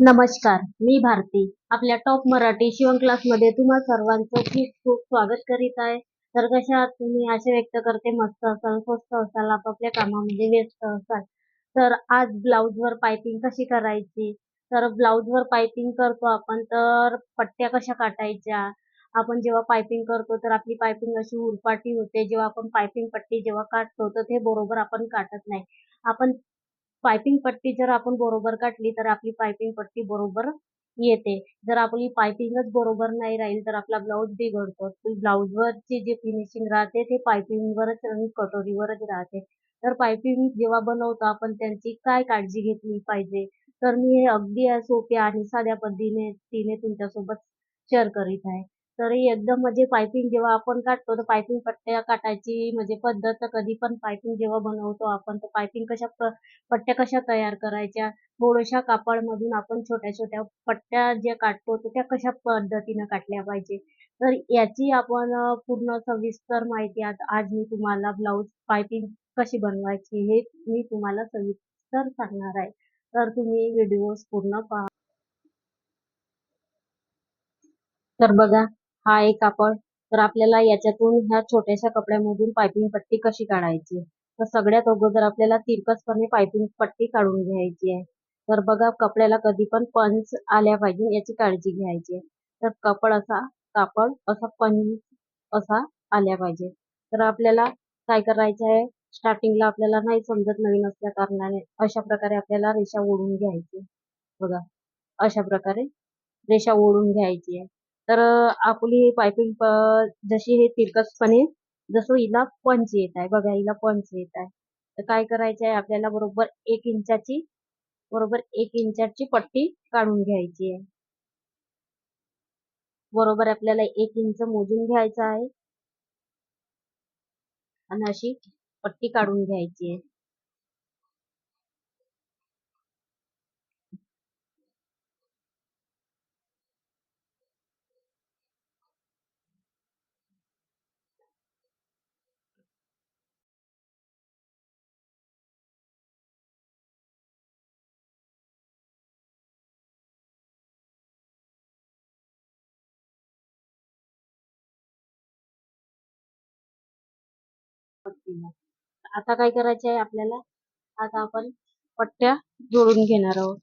नमस्कार मी भारती. आपल्या टॉप मराठी शिवण क्लासमध्ये तुम्हा सर्वांचं खूप खूप स्वागत करीत आहे. तर कशा तुम्ही? आशा व्यक्त करते मस्त असाल स्वस्त असाल आपापल्या कामामध्ये व्यस्त असाल. तर आज ब्लाऊजवर पायपिंग कशी करायची? तर ब्लाऊजवर पायपिंग करतो आपण तर पट्ट्या कशा काटायच्या? आपण जेव्हा पायपिंग करतो तर आपली पायपिंग अशी उरपाटी होते. जेव्हा आपण पायपिंग पट्टी जेव्हा काढतो तर ते बरोबर आपण काटत नाही. आपण पायपिंग पट्टी जर आपण बरोबर काढली तर आपली पायपिंग पट्टी बरोबर येते. जर आपली पायपिंगच बरोबर नाही राहील तर आपला ब्लाऊज बिघडतो. ब्लाऊजवरची जे फिनिशिंग राहते ते पायपिंगवरच आणि कटोरीवरच राहते. तर पायपिंग जेव्हा बनवतो आपण त्यांची काय काळजी घेतली पाहिजे? तर मी हे अगदी सोप्या आणि साध्या पद्धतीने तिने तुमच्यासोबत शेअर करीत आहे. तर एकदम म्हणजे पायपिंग जेव्हा आपण काढतो तर पायपिंग पट्ट्या काटायची म्हणजे पद्धत कधी पण पायपिंग जेव्हा बनवतो आपण तर पायपिंग कशा पट्ट्या कशा तयार करायच्या? थोड्याशा कापडमधून आपण छोट्या छोट्या पट्ट्या ज्या काढतो तर त्या कशा पद्धतीनं काटल्या पाहिजे? तर याची आपण पूर्ण सविस्तर माहिती आज मी तुम्हाला ब्लाऊज पायपिंग कशी बनवायची हे मी तुम्हाला सविस्तर सांगणार आहे. तर तुम्ही व्हिडिओ पूर्ण पहा. तर बघा हा एक कापड. तर आपल्याला याच्यातून ह्या छोट्याशा कपड्यामधून पायपिंग पट्टी कशी काढायची? तर सगळ्यात अगोदर आपल्याला तिरकसपणे पायपिंग पट्टी काढून घ्यायची आहे. तर बघा कपड्याला कधी पण पंच आल्या पाहिजे याची काळजी घ्यायची आहे. तर कपड असा कापड असा पंच असा आल्या पाहिजे. तर आपल्याला काय करायचं आहे? स्टार्टिंगला आपल्याला नाही समजत नवीन असल्या कारणाने अशा प्रकारे आपल्याला रेषा ओढून घ्यायची बघा अशा प्रकारे रेषा ओढून घ्यायची आहे. तर आपली पायपिंग जशी हे तिरकसपणे जसं हिला पंच येत आहे. बघा हिला पंच येत आहे. तर काय करायचं आहे आपल्याला बरोबर एक इंचाची बरोबर एक इंचाची पट्टी काढून घ्यायची आहे. बरोबर आपल्याला एक इंच मोजून घ्यायचं आहे. आणि अशी पट्टी काढून घ्यायची आहे. पट्टीला आता काय करायचे आहे आपल्याला? आता आपण पट्ट्या जोडून घेणार आहोत.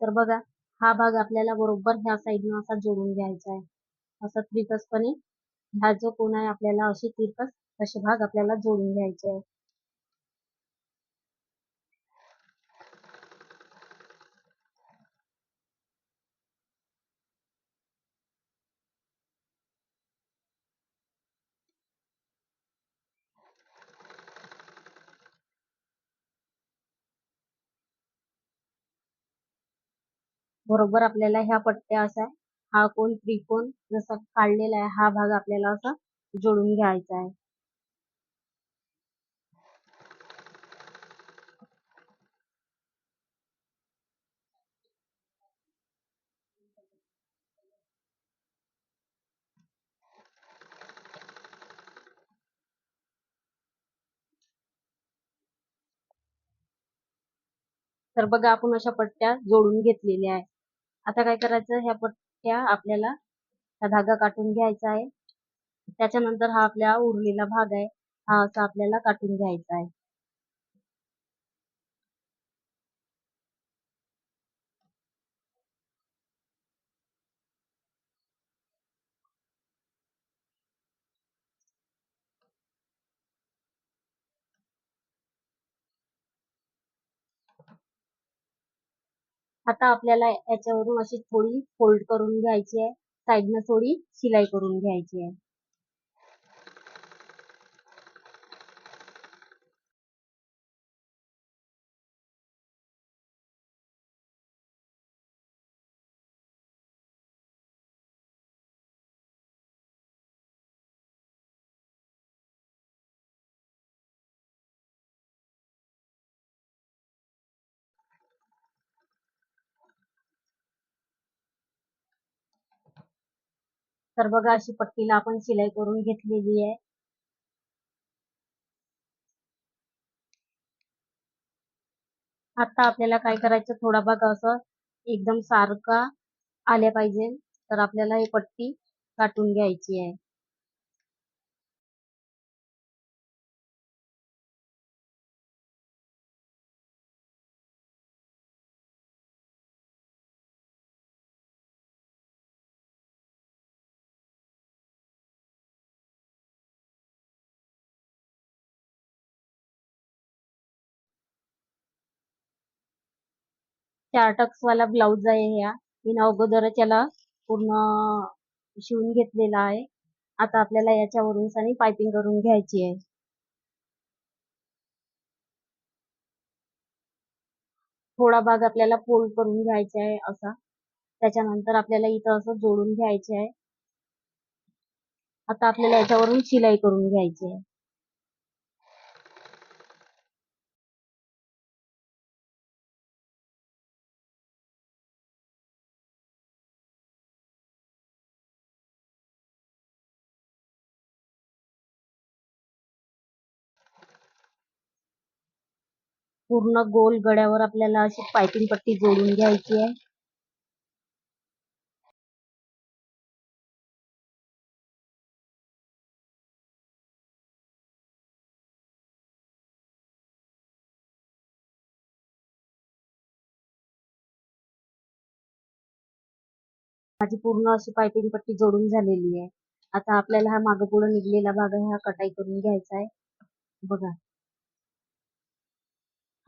तर बघा हा भाग आपल्याला बरोबर ह्या साईडनं असा जोडून घ्यायचा आहे. असा तिरकसपणे हा जो कोण आहे आपल्याला अशी तिरकस असे भाग आपल्याला जोडून घ्यायचे आहे. बरोबर आपल्याला ह्या पट्ट्या असा हा कोण त्रिकोण जसा काढलेला आहे हा भाग आपल्याला असा जोडून घ्यायचा आहे. तर बघा आपण अशा पट्ट्या जोडून घेतलेल्या आहे आता काय करायचं? ह्या पट्ट्या आपल्याला हा धागा काटून घ्यायचा आहे. त्याच्यानंतर हा आपल्या उरलेला भाग आहे. हा असा आपल्याला काटून घ्यायचा आहे. आता आपल्याला याच्यावरून अशी थोडी फोल्ड करून घ्यायची आहे. साईडनं थोडी शिलाई करून घ्यायची आहे. तर बघा अशी पट्टीला आपण शिलाई करून घेतलेली आहे. आता आपल्याला काय करायचं? थोडा भाग असं एकदम सारखा आल्या पाहिजे. तर आपल्याला ही पट्टी काटून घ्यायची आहे. चार टक्स वाला ब्लाऊज आहे ह्या. मी अगोदरच याला पूर्ण शिवून घेतलेला आहे. आता आपल्याला याच्यावरून सनी पायपिंग करून घ्यायची आहे. थोडा भाग आपल्याला फोल्ड करून घ्यायचा आहे असा. त्याच्यानंतर आपल्याला इथं असं जोडून घ्यायचे आहे. आता आपल्याला याच्यावरून शिलाई करून घ्यायची आहे. पूर्ण गोल गळ्यावर आपल्याला अशी पायपिंग पट्टी जोडून घ्यायची आहे. माझी पूर्ण अशी पायपिंग पट्टी जोडून झालेली आहे. आता आपल्याला हा मागं पुढे निघलेला भाग आहे हा कटाई करून घ्यायचा आहे. बघा.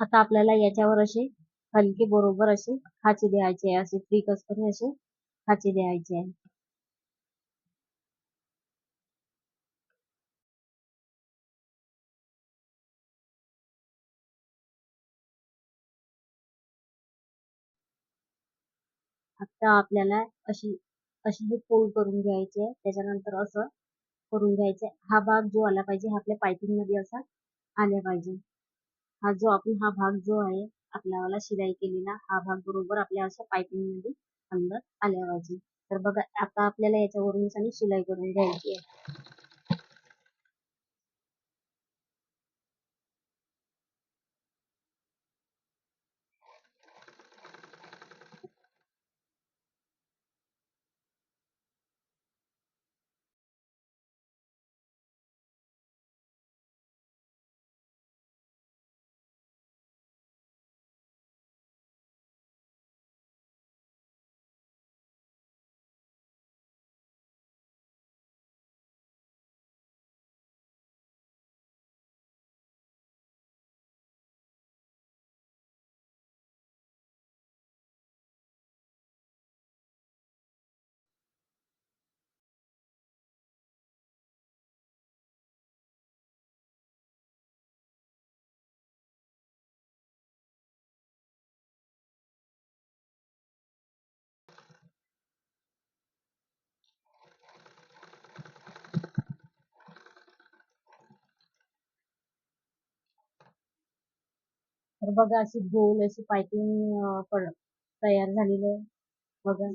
आता आपल्याला याच्यावर असे हलके बरोबर असे खाचे द्यायचे आहे असे फ्री कसकरी असे खाचे द्यायचे आहे. आता आपल्याला अशी अशी ही फोल्ड करून घ्यायची आहे त्याच्यानंतर असं करून घ्यायचं हा भाग जो आला पाहिजे हा आपल्या पायपिंगमध्ये असा आला पाहिजे. हा जो आपण हा भाग जो आहे आपल्याला शिलाई केलेला हा भाग बरोबर आपल्या अशा पायपिंगमध्ये अंदर आल्या पाहिजे तर बघा आता आपल्याला याच्यावरून आणि शिलाई करून घ्यायची आहे. तर बघा अशी गोल अशी पायपिंग तयार झालेली आहे. बघा.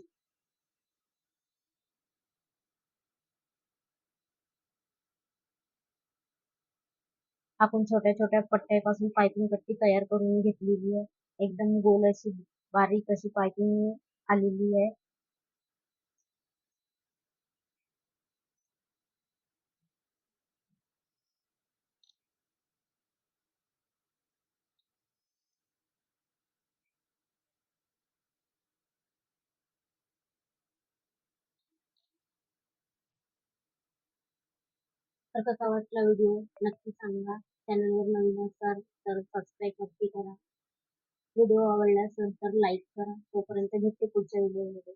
आपण छोट्या छोट्या पट्ट्यापासून पायपिंग पट्टी तयार करून घेतलेली आहे. एकदम गोल अशी बारीक अशी पायपिंग आलेली आहे. तर कसा वाटला व्हिडिओ नक्की सांगा. चॅनलवर नवीन असाल तर सबस्क्राईब नक्की करा. व्हिडिओ आवडला असेल तर लाईक करा. तोपर्यंत भेटते पुढच्या व्हिडिओमध्ये